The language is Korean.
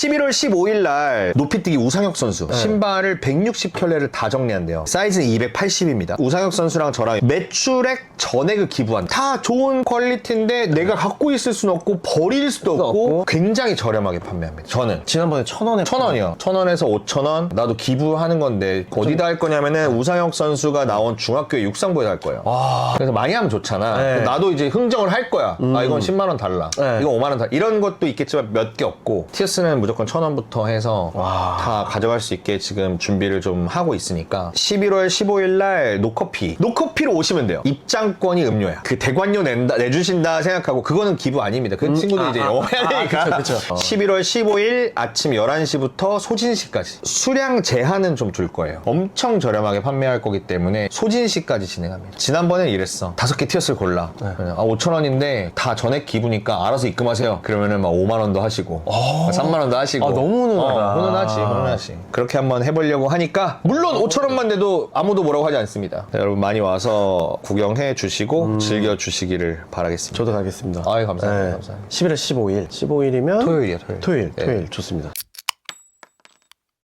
11월 15일 날 높이뛰기 우상혁 선수 신발을 160 켤레를 다 정리한대요. 사이즈는 280입니다. 우상혁 선수랑 저랑 매출액 전액을 기부한 다 좋은 퀄리티인데 내가 갖고 있을 수는 없고 버릴 수도 없고. 굉장히 저렴하게 판매합니다. 저는 지난번에 천 원에 천 원이요. 천 원에서 오천 원. 나도 기부하는 건데 어디다 할 거냐면은 우상혁 선수가 나온 중학교 육상부에다 할 거예요. 그래서 많이 하면 좋잖아. 네. 나도 이제 흥정을 할 거야. 아 이건 10만 원 달라. 네. 이건 5만 원 달라. 이런 것도 있겠지만 몇 개 없고 티어스는 무조건 천 원부터 해서 다 가져갈 수 있게 지금 준비를 좀 하고 있으니까 11월 15일 날 노커피. 노커피로 오시면 돼요. 입장권이 음료야. 그 대관료 낸다 내주신다 생각하고 그거는 기부 아닙니다. 그 친구들 이제 아, 영어 해야 아, 되니까. 그쵸, 그쵸. 어. 11월 15일 아침 11시부터 소진시까지 수량 제한은 좀 둘 거예요. 엄청 저렴하게 판매할 거기 때문에 소진시까지 진행합니다. 지난번에 이랬어. 다섯 개 티어스를 골라. 네. 아 5천 원인데 다 전액 기부니까 알아서 입금하세요. 그러면은 막 5만 원도 하시고 3만 원도 하시고. 아, 너무 훈훈하다. 어, 훈훈하지, 훈훈하지. 그렇게 한번 해보려고 하니까 물론 5천 원만 내도 아무도 뭐라고 하지 않습니다. 여러분 많이 와서 구경해 주시고 즐겨 주시기를 바라겠습니다. 저도 가겠습니다. 아유, 감사합니다. 감사합니다. 11월 15일. 15일이면 토요일이야, 토요일. 토요일, 네. 토요일 좋습니다.